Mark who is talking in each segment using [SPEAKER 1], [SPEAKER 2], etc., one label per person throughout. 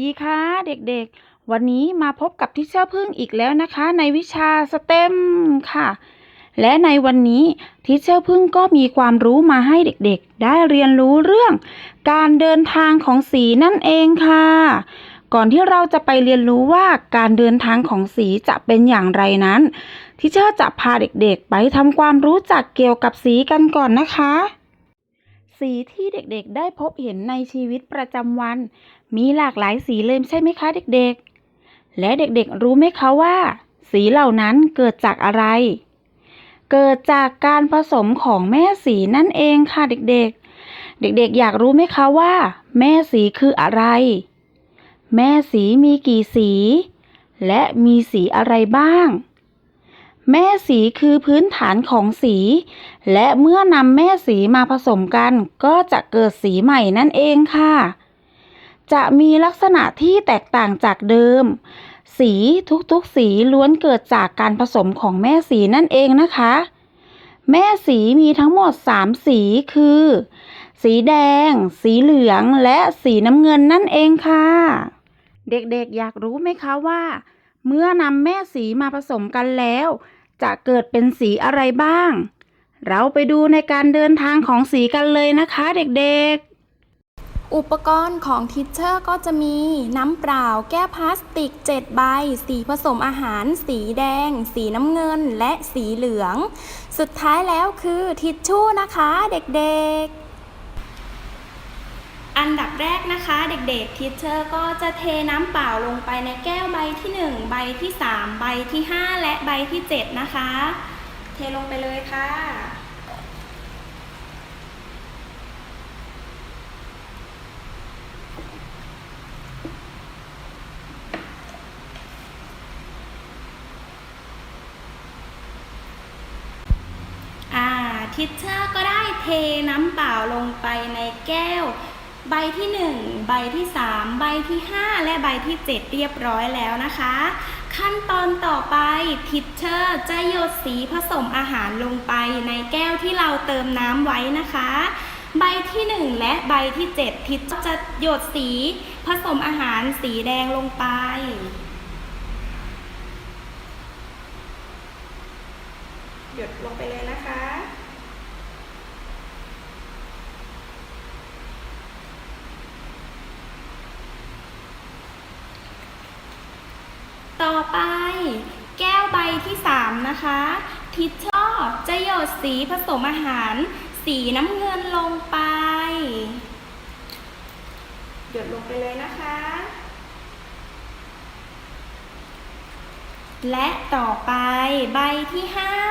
[SPEAKER 1] ดีค่ะเด็กๆ วันนี้มาพบกับทิเชอร์พึ่งอีกแล้วนะคะ ในวิชาสเต็มค่ะ และในวันนี้ทิเชอร์พึ่งก็มีความรู้มาให้เด็กๆ ได้เรียนรู้เรื่อง การเดินทางของสีนั่นเองค่ะ ก่อนที่เราจะไปเรียนรู้ว่าการเดินทางของสีจะเป็นอย่างไรนั้นทิเชอร์จะพาเด็กๆ ไปทำความรู้จักเกี่ยวกับสีกันก่อนนะคะสีที่เด็กๆ ได้พบเห็นในชีวิตประจำวันมีหลากหลายสีเลยใช่ไหมคะเด็กๆ และเด็กๆรู้ไหมคะว่า สีเหล่านั้นเกิดจากอะไร เกิดจากการผสมของแม่สีนั่นเองค่ะเด็กๆ เด็กๆ อยากรู้ไหมคะว่า แม่สีคืออะไร แม่สีมีกี่สี และมีสีอะไรบ้างแม่สีคือพื้นฐานของสี และเมื่อนำแม่สีมาผสมกัน ก็จะเกิดสีใหม่นั่นเองค่ะ จะมีลักษณะที่แตกต่างจากเดิม สีทุกๆสีล้วนเกิดจากการผสมของแม่สีนั่นเองนะคะ แม่สีมีทั้งหมด 3 สีคือ สีแดง สีเหลือง และสีน้ำเงินนั่นเองค่ะ เด็กๆอยากรู้ไหมคะว่า เมื่อนำแม่สีมาผสมกันแล้ว จะเกิดเป็นสีอะไรบ้าง เราไปดูในการเดินทางของสีกันเลยนะคะ เด็กๆ
[SPEAKER 2] อุปกรณ์ของทิชเชอร์ก็จะมีน้ำเปล่า แก้วพลาสติก 7 ใบ สีผสมอาหาร สีแดง สีน้ำเงิน และสีเหลือง สุดท้ายแล้วคือทิชชู่นะคะเด็กๆอันดับแรกนะคะเด็กๆทิชเชอร์ก็จะเทน้ำเปล่าลงไปในแก้วใบที่ 1 ใบที่ 3 ใบที่ 5 และใบที่ 7 นะคะ เทลงไปเลยค่ะ อ่า ทิชเชอร์ก็ได้เทน้ำเปล่าลงไปในแก้ว ใบที่ 1 ใบที่ 3 ใบที่ 5 และใบที่ 7 เรียบร้อยแล้วนะคะ ขั้นตอนต่อไปทิชเชอร์จะหยดสีผสมอาหารลงไปในแก้วที่เราเติมน้ำไว้นะคะ ใบที่ 1 และใบที่ 7 ทิชจะหยดสีผสมอาหารสีแดงลงไปหยดลงไปเลยนะคะ ต่อไป แก้วใบที่ 3 นะคะ ทิชช่อจะหยดสีผสมอาหาร สีน้ำเงินลงไป หยดลงไปเลยนะคะ และต่อไปใบที่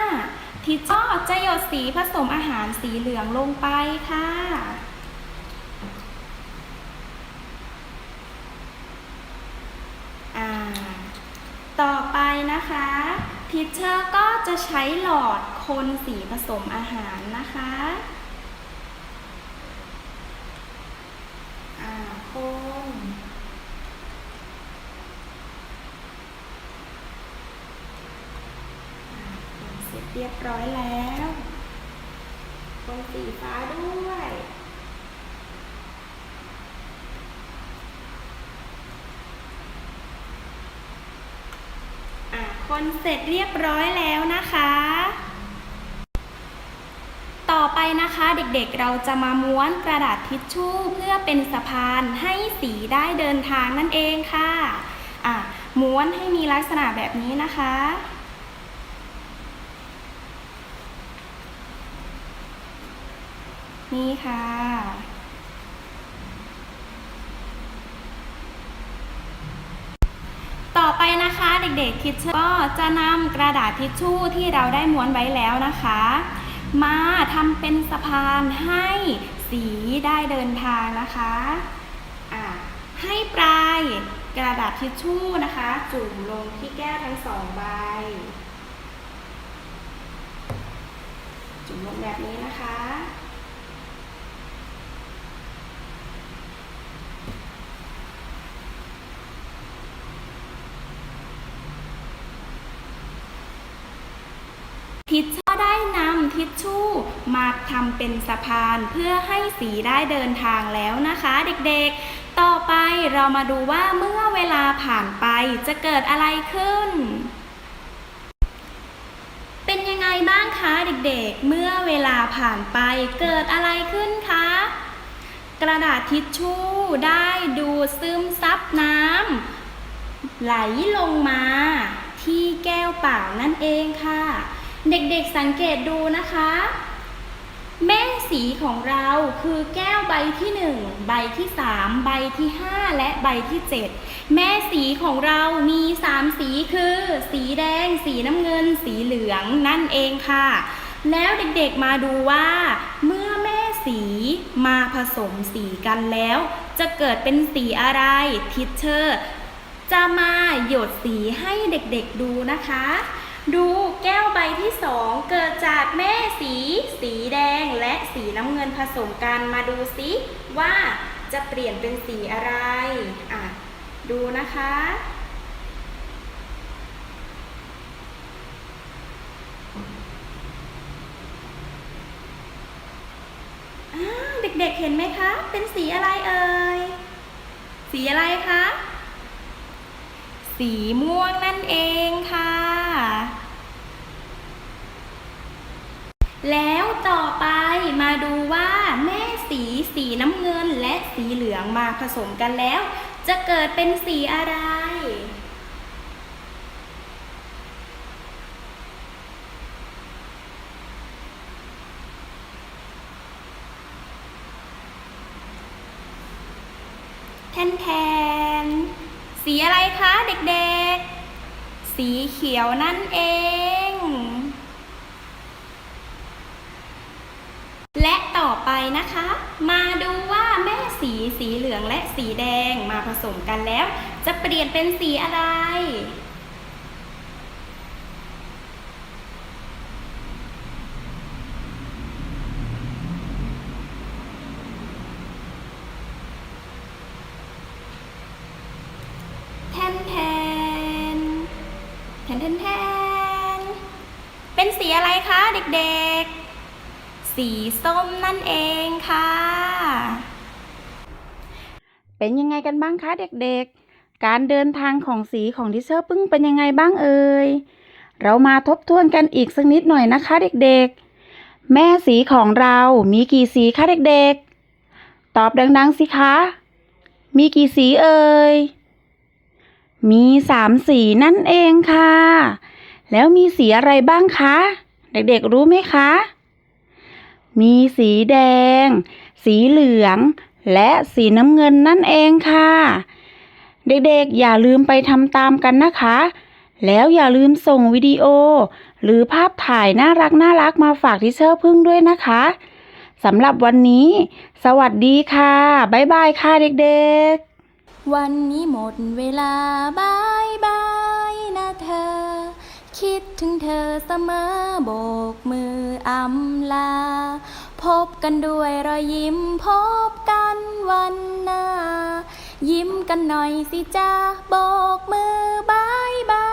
[SPEAKER 2] 5 ทิชช่อจะหยดสีผสมอาหารสีเหลืองลงไปค่ะ อ่า ต่อไป นะคะทิชเชอร์ก็จะใช้หลอดคนสีผสมอาหารนะคะอ่าคนอ่าคนเสร็จเรียบร้อยแล้ว คนสีฟ้าด้วย คนเสร็จเรียบร้อยแล้วนะคะ ต่อไปนะคะเด็กๆเราจะมาม้วนกระดาษทิชชู่เพื่อเป็นสะพานให้สีได้เดินทางนั่นเองค่ะอะ ม้วนให้มีลักษณะแบบนี้นะคะนี่ค่ะ ต่อไปนะคะ เด็กๆทิชชอร์ก็จะนำกระดาษทิชชู่ที่เราได้ม้วนไว้แล้วนะคะ มาทำเป็นสะพานให้สีได้เดินทางนะคะะให้ปลายกระดาษทิชชู่นะคะ จุ่มลงที่แก้วทั้งสองใบ จุ่มลงแบบนี้นะคะ ทิชเชอร์ได้นำทิชชู่ มาทำเป็นสะพานเพื่อให้สีได้เดินทางแล้วนะคะเด็กๆ ต่อไปเรามาดูว่าเมื่อเวลาผ่านไปจะเกิดอะไรขึ้น เป็นยังไงบ้างคะเด็กๆ เมื่อเวลาผ่านไปเกิดอะไรขึ้นคะ กระดาษทิชชู่ได้ดูดซึมซับน้ำไหลลงมาที่แก้วเปล่านั่นเองค่ะ เด็กๆสังเกตดูนะคะ แม่สีของเราคือแก้วใบที่ 1 ใบที่ 3 ใบที่ 5 และใบที่ 7 แม่สีของเรามี 3 สีคือ สีแดง สีน้ำเงิน สีเหลืองนั่นเองค่ะ แล้วเด็กๆมาดูว่า เมื่อแม่สีมาผสมสีกันแล้ว จะเกิดเป็นสีอะไรทิชเชอร์จะมาหยดสีให้เด็กๆดูนะคะ ดูแก้วใบที่สองเกิดจากแม่สี สีแดงและสีน้ำเงินผสมกันมาดูซิว่าจะเปลี่ยนเป็นสีอะไรอะดูนะคะ เด็กๆเห็นไหมคะ เป็นสีอะไรเอ่ย สีอะไรคะ สีม่วงนั่นเองค่ะ แล้วต่อไปมาดูว่าแม่สีสีน้ำเงินและสีเหลืองมาผสมกันแล้ว จะเกิดเป็นสีอะไร แทนแทนสีอะไรคะเด็กๆ สีเขียวนั่นเอง และต่อไป นะคะ มาดูว่าแม่สีสีเหลืองและสีแดงมาผสมกันแล้ว จะเปลี่ยนเป็นสีอะไร แทนแทนแทนแทนเป็นสีอะไรคะเด็กๆ สีส้มนั่นเองค่ะ
[SPEAKER 1] เป็นยังไงกันบ้างคะเด็กๆ การเดินทางของสีของทิเชอร์ปึ้งเป็นยังไงบ้างเอ่ย เรามาทบทวนกันอีกสักนิดหน่อยนะคะเด็กๆ แม่สีของเรามีกี่สีคะเด็กๆ ตอบดังๆสิคะ มีกี่สีเอ่ย มีสามสีนั่นเองค่ะ แล้วมีสีอะไรบ้างคะ เด็กๆรู้ไหมคะ มีสีแดง สีเหลือง และสีน้ำเงินนั่นเองค่ะ เด็กๆ อย่าลืมไปทำตามกันนะคะ แล้วอย่าลืมส่งวิดีโอ หรือภาพถ่ายน่ารักน่ารักมาฝากทิเชอร์พึ่งด้วยนะคะสำหรับวันนี้ สวัสดีค่ะ บ๊ายบายค่ะเด็กๆ
[SPEAKER 2] วันนี้หมดเวลาบายบาย คิดถึงเธอเสมอโบกมืออำลา พบกันด้วยรอยยิ้มพบกันวันหน้า ยิ้มกันหน่อยสิจ้าโบกมือบายบาย